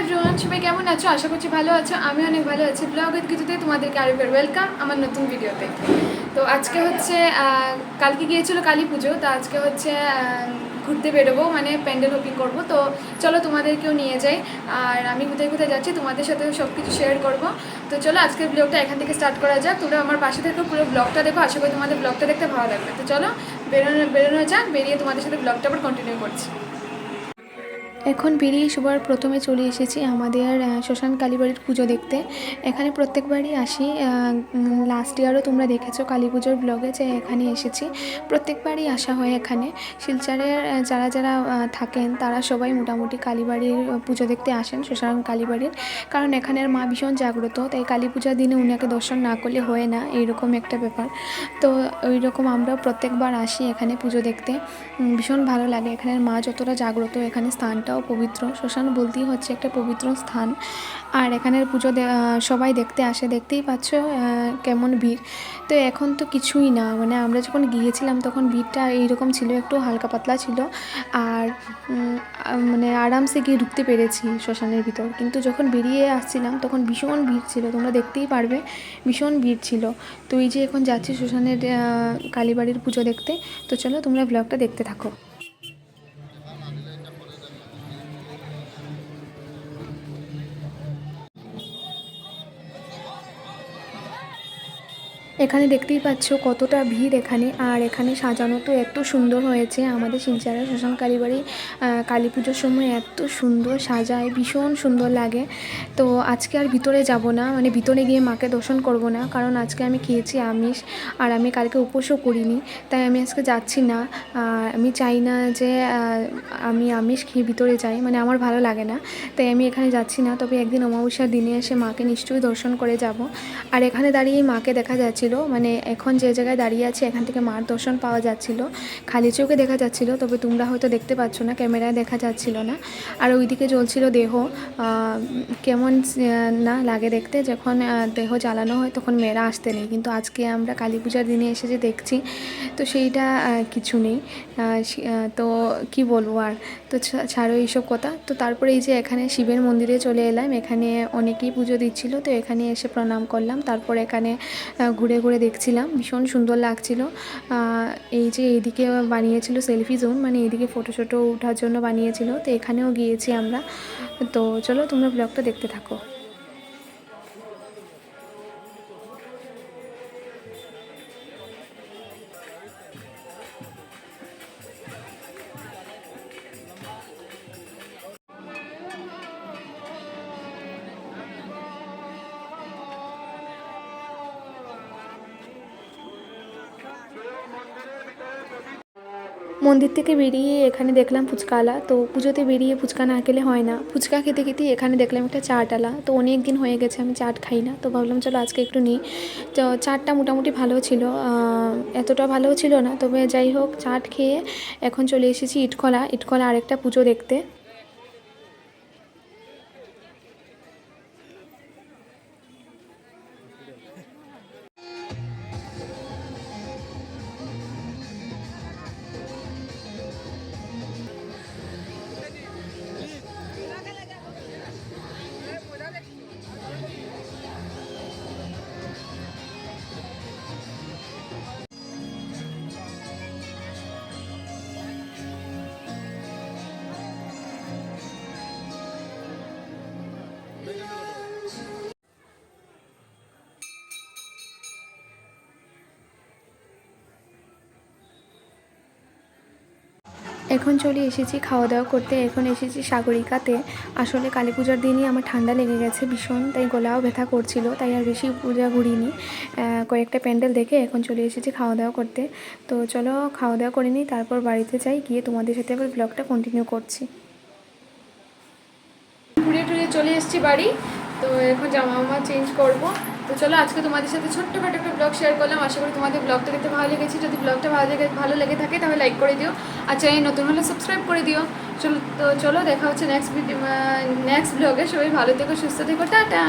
Everyone সবাই কেমন আছো? আশা করছি ভালো আছো। আমি অনেক ভালো আছি। ব্লগ কিছুতে তোমাদেরকে আরেকবার ওয়েলকাম আমার নতুন ভিডিওতে তো আজকে হচ্ছে কালকে গিয়েছিল কালী পুজো, তো আজকে হচ্ছে ঘুরতে বেরোবো মানে প্যান্ডেল হোপিং করব। তো চলো তোমাদেরকেও নিয়ে যাই। আর আমি কোথায় কোথায় যাচ্ছি, তোমাদের সাথে সব কিছু শেয়ার করব। তো চলো আজকের ব্লগটা এখান থেকে স্টার্ট করা যাক। তোমরা আমার পাশে থেকে, পুরো ব্লগটা দেখো। আশা করি তোমাদের ব্লগটা দেখতে ভালো লাগবে। তো চলো, বেরোনো বেরোনো যাক, বেরিয়ে তোমাদের সাথে ব্লগটা আবার কন্টিনিউ করছি। এখন বেরিয়ে সবার প্রথমে চলে এসেছি আমাদের শ্মশান কালীবাড়ির পুজো দেখতে। এখানে প্রত্যেকবারই আসি লাস্ট ইয়ারও তোমরা দেখেছ কালী পুজোর ব্লগে যে এখানে এসেছি। প্রত্যেকবারই আসা হয় এখানে। শিলচরের যারা যারা থাকেন তারা সবাই মোটামুটি কালীবাড়ির পুজো দেখতে আসেন, শ্মশান কালীবাড়ির। কারণ এখানের মা ভীষণ জাগ্রত, তাই কালী পূজার দিনে উনাকে দর্শন না করলে হয় না, এইরকম একটা ব্যাপার। তো ওই রকম আমরাও প্রত্যেকবার আসি এখানে পুজো দেখতে। ভীষণ ভালো লাগে। এখানের মা যতটা জাগ্রত, এখানে স্থানটাও পবিত্র। শ্মশান বলতেই হচ্ছে একটা পবিত্র স্থান। আর এখানের পুজো সবাই দেখতে আসে, দেখতেই পাচ্ছ কেমন ভিড়। তো এখন তো কিছুই না মানে আমরা যখন গিয়েছিলাম তখন ভিড়টা এইরকম ছিল, একটু হালকা পাতলা ছিল। আর মানে আরামসে গিয়ে ঢুকতে পেরেছি শ্মশানের ভিতর। কিন্তু যখন বেরিয়ে আসছিলাম তখন ভীষণ ভিড় ছিল, তোমরা দেখতেই পারবে, ভীষণ ভিড় ছিল। তো এই যে এখন যাচ্ছি শ্মশানের কালীবাড়ির পুজো দেখতে, তো চলো তোমরা ব্লগটা দেখতে থাকো। এখানে দেখতেই পাচ্ছ কতটা ভিড় এখানে। আর এখানে সাজানো তো এত সুন্দর হয়েছে। আমাদের শিলচরের শ্মশান কালীবাড়ি কালী পুজোর সময় এত সুন্দর সাজায়, ভীষণ সুন্দর লাগে। তো আজকে আর ভিতরে যাব না মানে ভিতরে গিয়ে মাকে দর্শন করব না, কারণ আজকে আমি খেয়েছি আমিষ আর আমি কালকে উপোসও করিনি, তাই আমি আজকে যাচ্ছি না। আমি চাই না যে আমি আমিষ খেয়ে ভিতরে যাই মানে আমার ভালো লাগে না, তাই আমি এখানে যাচ্ছি না। তবে একদিন অমাবস্যার দিনে এসে মাকে নিশ্চয়ই দর্শন করে যাব। আর এখানে দাঁড়িয়ে মাকে দেখা যাচ্ছিল মানে এখন যে জায়গায় দাঁড়িয়ে আছে এখান থেকে মার দর্শন পাওয়া যাচ্ছিল। খালি চোখে দেখা যাচ্ছিল তবে তোমরা হয়তো দেখতে পাচ্ছ না ক্যামেরায় দেখা যাচ্ছিল না। আর ওইদিকে জ্বলছিল দেহ। কেমন না লাগে দেখতে যখন দেহ জ্বালানো হয় তখন মেয়েরা আসতে নেই। কিন্তু আজকে আমরা কালী পূজার দিনে এসে যে দেখছি তো সেইটা কিছু নেই। তো কি বলব আর? তো ছাড়ো এইসব কথা। তো তারপরে এই যে এখানে শিবের মন্দিরে চলে এলাম। এখানে অনেকেই পুজো দিচ্ছিল তো এখানে এসে প্রণাম করলাম। তারপর এখানে আহ, ঘুরে ঘুরে দেখছিলাম, ভীষণ সুন্দর লাগছিল। এই যে এইদিকে বানিয়েছিল সেলফি জোন মানে এইদিকে ফটো শটো ওঠার জন্য বানিয়েছিল, তো এখানেও গিয়েছি আমরা। তো চলো তোমরা ব্লগটা দেখতে থাকো। মন্দির থেকে বেরিয়ে এখানে দেখলাম ফুচকালা তো পুজোতে বেরিয়ে ফুচকা না খেলে হয় না। ফুচকা খেতে খেতে এখানে দেখলাম একটা চাটালা তো অনেক দিন হয়ে গেছে আমি চাট খাই না। তো ভাবলাম চলো আজকে একটু নিই। তো চাটটা মোটামুটি ভালো ছিল। এতটা ভালো ছিল না। তবে যাই হোক, চাট খেয়ে এখন চলে এসেছি ইটকলা ইটকলা আরেকটা পুজো দেখতে। এখন চলে এসেছি খাওয়া দাওয়া করতে। এখন এসেছি সাগরিকাতে। আসলে কালী পূজার দিনই আমার ঠান্ডা লেগে গেছে ভীষণ, তাই গলাও ব্যথা করছিল, তাই আর বেশি পূজা ঘুরিনি। কয়েকটা প্যান্ডেল দেখে এখন চলে এসেছি খাওয়া দাওয়া করতে। তো চলো খাওয়া দাওয়া করে নিই, তারপর বাড়িতে যাই, গিয়ে তোমাদের সাথে আবার ব্লগটা কন্টিনিউ করছি। ঘুরে টুরে চলে এসেছি বাড়ি, তো এখন জামা মামা চেঞ্জ করব। তো চলো আজকে তোমাদের সাথে ছোট্টখাটো একটা ব্লগ শেয়ার করলাম। আশা করি তোমাদের ব্লগটা দেখতে ভালো লেগেছে। যদি ব্লগটা ভালো লেগে ভালো লেগে থাকে তাহলে লাইক করে দিও। আর চ্যানেল নতুন হলে সাবস্ক্রাইব করে দিও। চলো, তো চলো, দেখা হচ্ছে নেক্সট ভিডিও নেক্সট ব্লগে সবাই ভালো থেকো, সুস্থ থেকো, টাটা।